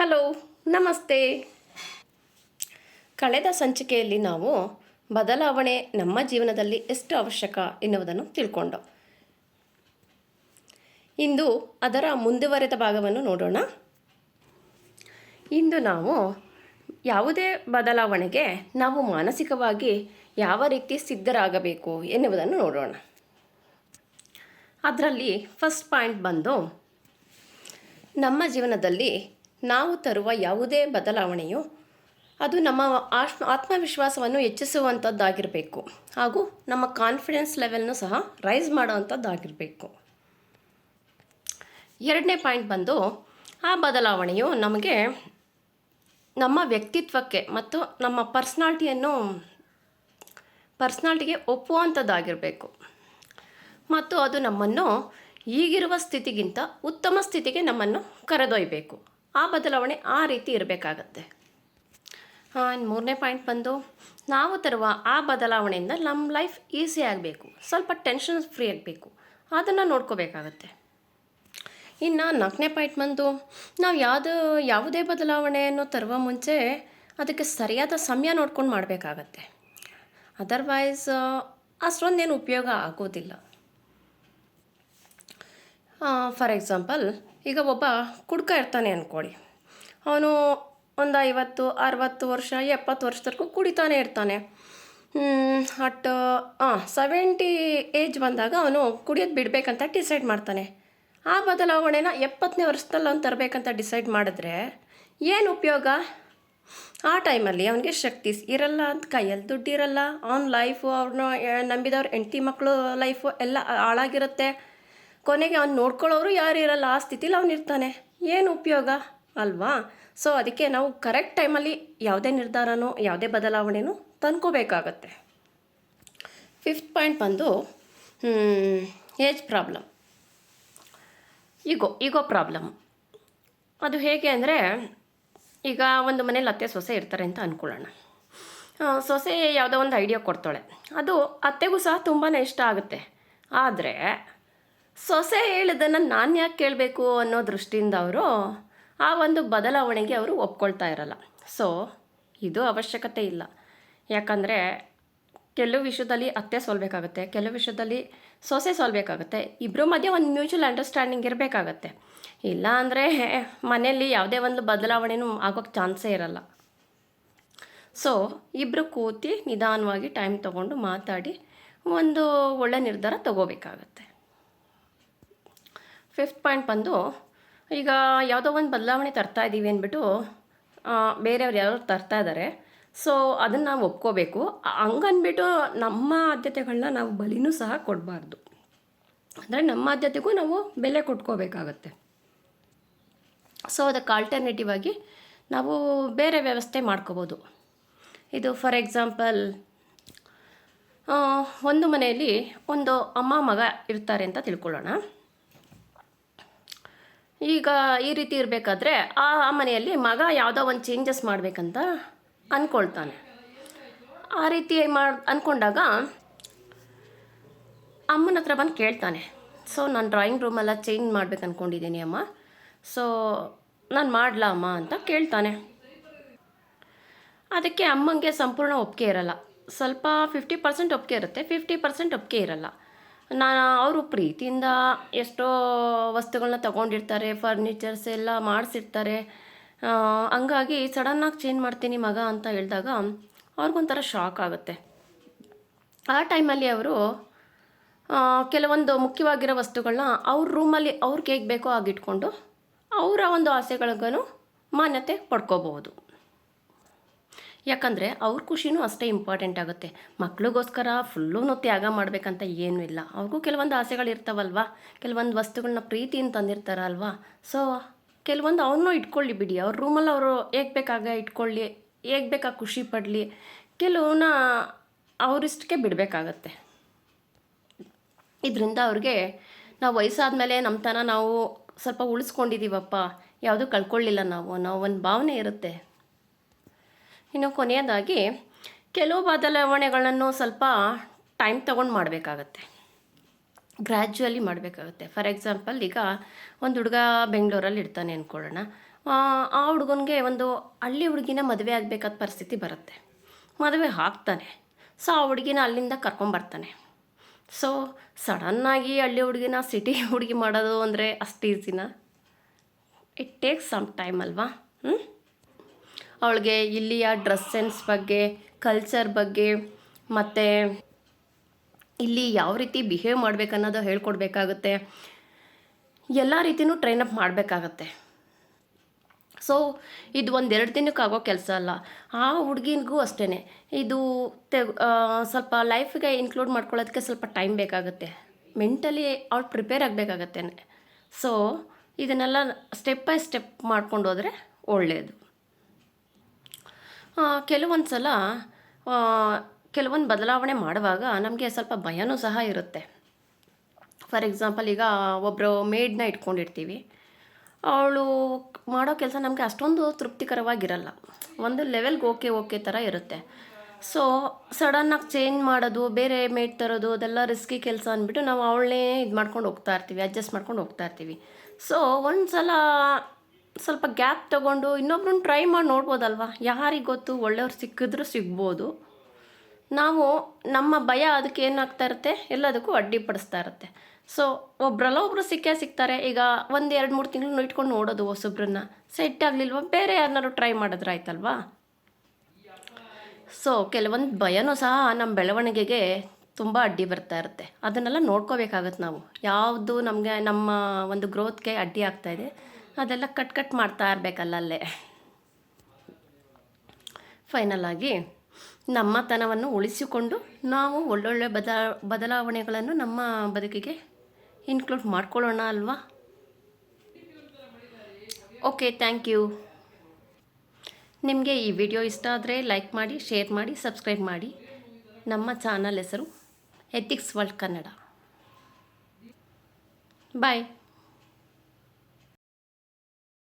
Hello, ನಮಸ್ತೆ. ಕಳೆದ ಸಂಚಿಕೆಯಲ್ಲಿ ನಾವು ಬದಲಾವಣೆ ನಮ್ಮ ಜೀವನದಲ್ಲಿ ಎಷ್ಟು ಅವಶ್ಯಕ ಎನ್ನುವುದನ್ನು ತಿಳ್ಕೊಂಡು. ಇಂದು ಅದರ ಮುಂದುವರೆದ ಭಾಗವನ್ನು ನೋಡೋಣ. ಇಂದು ನಾವು ಯಾವುದೇ ಬದಲಾವಣೆಗೆ ನಾವು ಮಾನಸಿಕವಾಗಿ ಯಾವ ರೀತಿ ಸಿದ್ಧರಾಗಬೇಕು ಎನ್ನುವುದನ್ನು ನೋಡೋಣ. ಅದರಲ್ಲಿ ಫಸ್ಟ್ ಪಾಯಿಂಟ್ ಬಂದು, ನಮ್ಮ ಜೀವನದಲ್ಲಿ ನಾವು ತರುವ ಯಾವುದೇ ಬದಲಾವಣೆಯು ಅದು ನಮ್ಮ ಆಶ್, ಆತ್ಮವಿಶ್ವಾಸವನ್ನು ಹೆಚ್ಚಿಸುವಂಥದ್ದಾಗಿರಬೇಕು. ಹಾಗೂ ನಮ್ಮ ಕಾನ್ಫಿಡೆನ್ಸ್ ಲೆವೆಲ್ನು ಸಹ ರೈಸ್ ಮಾಡುವಂಥದ್ದಾಗಿರಬೇಕು. ಎರಡನೇ ಪಾಯಿಂಟ್ ಬಂದು, ಆ ಬದಲಾವಣೆಯು ನಮಗೆ ನಮ್ಮ ವ್ಯಕ್ತಿತ್ವಕ್ಕೆ ಮತ್ತು ನಮ್ಮ ಪರ್ಸ್ನಾಲ್ಟಿಯನ್ನು, ಪರ್ಸ್ನಾಲ್ಟಿಗೆ ಒಪ್ಪುವಂಥದ್ದಾಗಿರಬೇಕು. ಮತ್ತು ಅದು ನಮ್ಮನ್ನು ಈಗಿರುವ ಸ್ಥಿತಿಗಿಂತ ಉತ್ತಮ ಸ್ಥಿತಿಗೆ ನಮ್ಮನ್ನು ಕರೆದೊಯ್ಯಬೇಕು. ಆ ಬದಲಾವಣೆ ಆ ರೀತಿ ಇರಬೇಕಾಗತ್ತೆ. ಇನ್ನು ಮೂರನೇ ಪಾಯಿಂಟ್ ಬಂದು, ನಾವು ತರುವ ಆ ಬದಲಾವಣೆಯಿಂದ ನಮ್ಮ ಲೈಫ್ ಈಸಿ ಆಗಬೇಕು. ಸ್ವಲ್ಪ ಟೆನ್ಷನ್ ಫ್ರೀ ಆಗಬೇಕು. ಅದನ್ನು ನೋಡ್ಕೋಬೇಕಾಗತ್ತೆ. ಇನ್ನು ನಾಲ್ಕನೇ ಪಾಯಿಂಟ್ ಬಂದು, ನಾವು ಯಾವುದು, ಯಾವುದೇ ಬದಲಾವಣೆಯನ್ನು ತರುವ ಮುಂಚೆ ಅದಕ್ಕೆ ಸರಿಯಾದ ಸಮಯ ನೋಡ್ಕೊಂಡು ಮಾಡಬೇಕಾಗತ್ತೆ. ಅದರ್ವೈಸ್ ಅಷ್ಟೊಂದೇನು ಉಪಯೋಗ ಆಗೋದಿಲ್ಲ. ಫಾರ್ ಎಕ್ಸಾಂಪಲ್ ಈಗ ಒಬ್ಬ ಕುಡ್ಕ ಇರ್ತಾನೆ ಅಂದ್ಕೊಳ್ಳಿ ಅವನು ಒಂದು ಐವತ್ತು, ಅರವತ್ತು ವರ್ಷ, ಎಪ್ಪತ್ತು ವರ್ಷದವರೆಗೂ ಕುಡಿತಾನೆ ಇರ್ತಾನೆ. ಅಟ್ ಸೆವೆಂಟಿ ಏಜ್ ಬಂದಾಗ ಅವನು ಕುಡಿಯೋದು ಬಿಡಬೇಕಂತ ಡಿಸೈಡ್ ಮಾಡ್ತಾನೆ. ಆ ಬದಲಾವಣೆನ ಎಪ್ಪತ್ತನೇ ವರ್ಷದಲ್ಲಿ ಅವ್ನು ತರಬೇಕಂತ ಡಿಸೈಡ್ ಮಾಡಿದ್ರೆ ಏನು ಉಪಯೋಗ? ಆ ಟೈಮಲ್ಲಿ ಅವನಿಗೆ ಶಕ್ತಿ ಇರಲ್ಲ ಅಂತ, ಕೈಯಲ್ಲಿ ದುಡ್ಡಿರಲ್ಲ ಅವ್ನ ಲೈಫು ಅವ್ರನ್ನ ನಂಬಿದವ್ರ ಹೆಂಡತಿ ಮಕ್ಕಳು ಲೈಫು ಎಲ್ಲ ಹಾಳಾಗಿರುತ್ತೆ. ಕೊನೆಗೆ ಅವ್ನು ನೋಡ್ಕೊಳ್ಳೋರು ಯಾರು ಇರಲ್ಲ, ಆ ಸ್ಥಿತಿಲಿ ಅವ್ನು ಇರ್ತಾನೆ. ಏನು ಉಪಯೋಗ? ಅಲ್ವಾ? ಸೊ ಅದಕ್ಕೆ ನಾವು ಕರೆಕ್ಟ್ ಟೈಮಲ್ಲಿ ಯಾವುದೇ ನಿರ್ಧಾರನೋ, ಯಾವುದೇ ಬದಲಾವಣೆನೂ ತಂದ್ಕೋಬೇಕಾಗತ್ತೆ. ಫಿಫ್ತ್ ಪಾಯಿಂಟ್ ಬಂದು age problem ego ego problem ಅದು ಹೇಗೆ ಅಂದರೆ, ಈಗ ಒಂದು ಮನೇಲಿ ಅತ್ತೆ, ಸೊಸೆ ಇರ್ತಾರೆ ಅಂತ ಅಂದ್ಕೊಳ್ಳೋಣ ಸೊಸೆ ಯಾವುದೋ ಒಂದು ಐಡಿಯಾ ಕೊಡ್ತಾಳೆ. ಅದು ಅತ್ತೆಗೂ ಸಹ ತುಂಬಾ ಇಷ್ಟ ಆಗುತ್ತೆ. ಆದರೆ ಸೊಸೆ ಹೇಳಿದ್ದನ್ನು ನಾನು ಯಾಕೆ ಕೇಳಬೇಕು ಅನ್ನೋ ದೃಷ್ಟಿಯಿಂದ ಅವರು ಆ ಒಂದು ಬದಲಾವಣೆಗೆ ಅವರು ಒಪ್ಕೊಳ್ತಾ ಇರಲ್ಲ. ಸೊ ಇದು ಅವಶ್ಯಕತೆ ಇಲ್ಲ. ಯಾಕಂದರೆ ಕೆಲವು ವಿಷಯದಲ್ಲಿ ಅತ್ತೆ ಸೋಲ್ಬೇಕಾಗುತ್ತೆ, ಕೆಲವು ವಿಷಯದಲ್ಲಿ ಸೊಸೆ ಸೋಲ್ಬೇಕಾಗುತ್ತೆ ಇಬ್ಬರ ಮಧ್ಯೆ ಒಂದು ಮ್ಯೂಚುವಲ್ ಅಂಡರ್ಸ್ಟ್ಯಾಂಡಿಂಗ್ ಇರಬೇಕಾಗತ್ತೆ. ಇಲ್ಲ ಅಂದರೆ ಮನೆಯಲ್ಲಿ ಯಾವುದೇ ಒಂದು ಬದಲಾವಣೆನೂ ಆಗೋಕ್ಕೆ ಚಾನ್ಸೇ ಇರಲ್ಲ. ಸೊ ಇಬ್ಬರು ಕೂತಿ ನಿಧಾನವಾಗಿ ಟೈಮ್ ತೊಗೊಂಡು ಮಾತಾಡಿ ಒಂದು ಒಳ್ಳೆ ನಿರ್ಧಾರ ತಗೋಬೇಕಾಗತ್ತೆ. ಫಿಫ್ತ್ ಪಾಯಿಂಟ್ ಬಂದು, ಈಗ ಯಾವುದೋ ಒಂದು ಬದಲಾವಣೆ ತರ್ತಾ ಇದ್ದೀವಿ ಅಂದ್ಬಿಟ್ಟು ಬೇರೆಯವ್ರು ಯಾರು ತರ್ತಾ ಇದ್ದಾರೆ ಸೊ ಅದನ್ನು ನಾವು ಒಪ್ಕೋಬೇಕು. ಹಂಗನ್ಬಿಟ್ಟು ನಮ್ಮ ಆದ್ಯತೆಗಳನ್ನ ನಾವು ಬಲಿನೂ ಸಹ ಕೊಡಬಾರ್ದು. ಅಂದರೆ ನಮ್ಮ ಆದ್ಯತೆಗೂ ನಾವು ಬೆಲೆ ಕೊಟ್ಕೋಬೇಕಾಗತ್ತೆ. ಸೊ ಅದಕ್ಕೆ ಆಲ್ಟರ್ನೇಟಿವ್ ಆಗಿ ನಾವು ಬೇರೆ ವ್ಯವಸ್ಥೆ ಮಾಡ್ಕೋಬೋದು. ಇದು ಫಾರ್ ಎಕ್ಸಾಂಪಲ್ ಒಂದು ಮನೆಯಲ್ಲಿ ಒಂದು ಅಮ್ಮ ಮಗ ಇರ್ತಾರೆ ಅಂತ ತಿಳ್ಕೊಳ್ಳೋಣ. ಈಗ ಈ ರೀತಿ ಇರಬೇಕಾದ್ರೆ ಆ ಮನೆಯಲ್ಲಿ ಮಗ ಯಾವುದೋ ಒಂದು ಚೇಂಜಸ್ ಮಾಡಬೇಕಂತ ಅಂದ್ಕೊಳ್ತಾನೆ ಆ ರೀತಿ ಮಾಡಿ ಅಂದ್ಕೊಂಡಾಗ ಅಮ್ಮನ ಹತ್ರ ಬಂದು ಕೇಳ್ತಾನೆ. ಸೊ ನಾನು ಡ್ರಾಯಿಂಗ್ ರೂಮೆಲ್ಲ ಚೇಂಜ್ ಮಾಡ್ಬೇಕು ಅಂದ್ಕೊಂಡಿದ್ದೀನಿ ಅಮ್ಮ. ಸೊ ನಾನು ಮಾಡಲಾ ಅಮ್ಮ? ಅಂತ ಕೇಳ್ತಾನೆ. ಅದಕ್ಕೆ ಅಮ್ಮಂಗೆ ಸಂಪೂರ್ಣ ಒಪ್ಪಿಗೆ ಇರಲ್ಲ. ಸ್ವಲ್ಪ ಫಿಫ್ಟಿ ಪರ್ಸೆಂಟ್ ಒಪ್ಪಿಗೆ ಇರುತ್ತೆ. ಫಿಫ್ಟಿ ಪರ್ಸೆಂಟ್ ಒಪ್ಪಿಗೆ ಇರಲ್ಲ. ನಾನು ಅವರು ಪ್ರೀತಿಯಿಂದ ಎಷ್ಟೋ ವಸ್ತುಗಳನ್ನ ತಗೊಂಡಿರ್ತಾರೆ ಫರ್ನಿಚರ್ಸ್ ಎಲ್ಲ ಮಾಡಿಸಿರ್ತಾರೆ. ಹಂಗಾಗಿ ಸಡನ್ನಾಗಿ ಚೇಂಜ್ ಮಾಡ್ತೀನಿ ಮಗ ಅಂತ ಹೇಳಿದಾಗ ಅವ್ರಿಗೊಂಥರ ಶಾಕ್ ಆಗುತ್ತೆ. ಆ ಟೈಮಲ್ಲಿ ಅವರು ಕೆಲವೊಂದು ಮುಖ್ಯವಾಗಿರೋ ವಸ್ತುಗಳನ್ನ ಅವ್ರ ರೂಮಲ್ಲಿ ಅವ್ರಿಗೆ ಹೇಗೆ ಬೇಕೋ ಆಗಿಟ್ಕೊಂಡು ಅವರ ಒಂದು ಆಸೆಗಳಿಗೂ ಮಾನ್ಯತೆ ಪಡ್ಕೋಬಹುದು. ಯಾಕಂದರೆ ಅವ್ರ ಖುಷಿನೂ ಅಷ್ಟೇ ಇಂಪಾರ್ಟೆಂಟ್ ಆಗುತ್ತೆ. ಮಕ್ಳಿಗೋಸ್ಕರ ಫುಲ್ಲೂ ತ್ಯಾಗ ಮಾಡಬೇಕಂತ ಏನೂ ಇಲ್ಲ. ಅವ್ರಿಗೂ ಕೆಲವೊಂದು ಆಸೆಗಳು ಇರ್ತಾವಲ್ವಾ? ಕೆಲವೊಂದು ವಸ್ತುಗಳನ್ನ ಪ್ರೀತಿಯಿಂದ ತಂದಿರ್ತಾರಲ್ವಾ? ಸೊ ಕೆಲವೊಂದು ಅವ್ರನ್ನೂ ಇಟ್ಕೊಳ್ಳಿ ಬಿಡಿ. ಅವ್ರ ರೂಮಲ್ಲಿ ಅವರು ಹೇಗೆ ಬೇಕಾಗ ಇಟ್ಕೊಳ್ಳಿ, ಹೇಗೆ ಬೇಕಾಗ ಖುಷಿ ಪಡಲಿ ಕೆಲವನ್ನ ಅವರಿಷ್ಟಕ್ಕೆ ಬಿಡಬೇಕಾಗತ್ತೆ. ಇದರಿಂದ ಅವ್ರಿಗೆ ನಾವು ವಯಸ್ಸಾದಮೇಲೆ ನಮ್ಮ ತನ ನಾವು ಸ್ವಲ್ಪ ಉಳಿಸ್ಕೊಂಡಿದ್ದೀವಪ್ಪ ಯಾವುದೂ ಕಳ್ಕೊಳ್ಳಿಲ್ಲ ನಾವು. ನಾವು ಒಂದು ಭಾವನೆ ಇರುತ್ತೆ. ಇನ್ನು ಕೊನೆಯದಾಗಿ ಕೆಲವು ಬದಲಾವಣೆಗಳನ್ನು ಸ್ವಲ್ಪ ಟೈಮ್ ತಗೊಂಡು ಮಾಡಬೇಕಾಗತ್ತೆ. ಗ್ರ್ಯಾಜುವಲಿ ಮಾಡಬೇಕಾಗುತ್ತೆ. ಫಾರ್ ಎಕ್ಸಾಂಪಲ್ ಈಗ ಒಂದು ಹುಡುಗ ಬೆಂಗಳೂರಲ್ಲಿ ಇರ್ತಾನೆ ಅಂದ್ಕೊಳ್ಳೋಣ ಆ ಹುಡುಗನಿಗೆ ಒಂದು ಹಳ್ಳಿ ಹುಡುಗಿನ ಮದುವೆ ಆಗಬೇಕಾದ ಪರಿಸ್ಥಿತಿ ಬರುತ್ತೆ. ಮದುವೆ ಆಗ್ತಾನೆ. ಸೊ ಆ ಹುಡುಗಿನ ಅಲ್ಲಿಂದ ಕರ್ಕೊಂಬರ್ತಾನೆ ಸೊ ಸಡನ್ನಾಗಿ ಹಳ್ಳಿ ಹುಡುಗಿನ ಸಿಟಿ ಹುಡುಗಿ ಮಾಡೋದು ಅಂದರೆ ಅಷ್ಟು ಈಸಿನಾ ಇಟ್ ಟೇಕ್ಸ್ ಸಮ್ ಟೈಮ್ ಅಲ್ವಾ? ಹ್ಞೂ ಅವಳಿಗೆ ಇಲ್ಲಿಯ ಡ್ರೆಸ್ ಸೆನ್ಸ್ ಬಗ್ಗೆ ಕಲ್ಚರ್ ಬಗ್ಗೆ, ಮತ್ತು ಇಲ್ಲಿ ಯಾವ ರೀತಿ ಬಿಹೇವ್ ಮಾಡಬೇಕನ್ನೋದು ಹೇಳ್ಕೊಡ್ಬೇಕಾಗುತ್ತೆ. ಎಲ್ಲ ರೀತಿಯೂ ಟ್ರೈನ್ ಅಪ್ ಮಾಡಬೇಕಾಗತ್ತೆ. ಸೊ ಇದು ಒಂದೆರಡು ದಿನಕ್ಕೆ ಆಗೋ ಕೆಲಸ ಅಲ್ಲ. ಆ ಹುಡುಗಿನಿಗೂ ಅಷ್ಟೇ ಇದು ತೆಗ್ ಸ್ವಲ್ಪ ಲೈಫ್ಗೆ ಇನ್ಕ್ಲೂಡ್ ಮಾಡ್ಕೊಳ್ಳೋದಕ್ಕೆ ಸ್ವಲ್ಪ ಟೈಮ್ ಬೇಕಾಗುತ್ತೆ. ಮೆಂಟಲಿ ಅವ್ಳು ಪ್ರಿಪೇರ್ ಆಗಬೇಕಾಗತ್ತೆ ಸೊ ಇದನ್ನೆಲ್ಲ ಸ್ಟೆಪ್ ಬೈ ಸ್ಟೆಪ್ ಮಾಡ್ಕೊಂಡು ಹೋದರೆ ಒಳ್ಳೆಯದು ಕೆಲವೊಂದು ಸಲ ಕೆಲವೊಂದು ಬದಲಾವಣೆ ಮಾಡುವಾಗ ನಮಗೆ ಸ್ವಲ್ಪ ಭಯನೂ ಸಹ ಇರುತ್ತೆ. ಫಾರ್ ಎಕ್ಸಾಂಪಲ್, ಈಗ ಒಬ್ಬರು ಮೇಡ್ನ ಇಟ್ಕೊಂಡಿರ್ತೀವಿ. ಅವಳು ಮಾಡೋ ಕೆಲಸ ನಮಗೆ ಅಷ್ಟೊಂದು ತೃಪ್ತಿಕರವಾಗಿರಲ್ಲ. ಒಂದು ಲೆವೆಲ್ಗೆ ಓಕೆ ಓಕೆ ಥರ ಇರುತ್ತೆ. ಸೊ, ಸಡನ್ನಾಗಿ ಚೇಂಜ್ ಮಾಡೋದು, ಬೇರೆ ಮೇಡ್ ತರೋದು, ಅದೆಲ್ಲ ರಿಸ್ಕಿ ಕೆಲಸ ಅಂದ್ಬಿಟ್ಟು ನಾವು ಅವಳನ್ನೇ ಇದು ಮಾಡ್ಕೊಂಡು ಹೋಗ್ತಾ ಇರ್ತೀವಿ, ಅಡ್ಜಸ್ಟ್ ಮಾಡ್ಕೊಂಡು ಹೋಗ್ತಾ ಇರ್ತೀವಿ. ಸೊ ಒಂದು ಸಲ ಸ್ವಲ್ಪ ಗ್ಯಾಪ್ ತೊಗೊಂಡು ಇನ್ನೊಬ್ರನ್ನ ಟ್ರೈ ಮಾಡಿ ನೋಡ್ಬೋದಲ್ವ? ಯಾರಿಗೆ ಗೊತ್ತು? ಒಳ್ಳೆಯವ್ರು ಸಿಕ್ಕಿದ್ರು ಸಿಗ್ಬೋದು. ನಾವು ನಮ್ಮ ಭಯ ಅದಕ್ಕೆ ಏನಾಗ್ತಾ ಇರುತ್ತೆ? ಎಲ್ಲದಕ್ಕೂ ಅಡ್ಡಿಪಡಿಸ್ತಾ ಇರುತ್ತೆ. ಸೊ ಒಬ್ರಲ್ಲ ಒಬ್ರು ಸಿಕ್ಕೇ ಸಿಗ್ತಾರೆ. ಈಗ ಒಂದು ಎರಡು ಮೂರು ತಿಂಗಳು ಇಟ್ಕೊಂಡು ನೋಡೋದು ಹೊಸೊಬ್ರನ್ನ. ಸೆಟ್ ಆಗಲಿಲ್ವ? ಬೇರೆ ಯಾರನ್ನಾರು ಟ್ರೈ ಮಾಡಿದ್ರೆ ಆಯ್ತಲ್ವಾ? ಸೊ ಕೆಲವೊಂದು ಭಯನೂ ಸಹ ನಮ್ಮ ಬೆಳವಣಿಗೆಗೆ ತುಂಬ ಅಡ್ಡಿ ಬರ್ತಾ ಇರುತ್ತೆ. ಅದನ್ನೆಲ್ಲ ನೋಡ್ಕೋಬೇಕಾಗತ್ತೆ ನಾವು. ಯಾವುದು ನಮಗೆ ನಮ್ಮ ಒಂದು ಗ್ರೋತ್ಗೆ ಅಡ್ಡಿ ಆಗ್ತಾಯಿದೆ ಅದೆಲ್ಲ ಕಟ್ ಕಟ್ ಮಾಡ್ತಾ ಇರಬೇಕಲ್ಲ ಅಲ್ಲೇ. ಫೈನಲ್ ಆಗಿ ನಮ್ಮತನವನ್ನು ಉಳಿಸಿಕೊಂಡು ನಾವು ಒಳ್ಳೊಳ್ಳೆ ಬದಲಾ, ಬದಲಾವಣೆಗಳನ್ನು ನಮ್ಮ ಬದುಕಿಗೆ ಇನ್ಕ್ಲೂಡ್ ಮಾಡ್ಕೊಳ್ಳೋಣ ಅಲ್ವಾ? ಓಕೆ ಥ್ಯಾಂಕ್ ಯು ನಿಮಗೆ ಈ ವಿಡಿಯೋ ಇಷ್ಟ ಆದರೆ ಲೈಕ್ ಮಾಡಿ ಶೇರ್ ಮಾಡಿ ಸಬ್ಸ್ಕ್ರೈಬ್ ಮಾಡಿ. ನಮ್ಮ ಚಾನಲ್ ಹೆಸರು ಎಥಿಕ್ಸ್ ವರ್ಲ್ಡ್ ಕನ್ನಡ ಬಾಯ್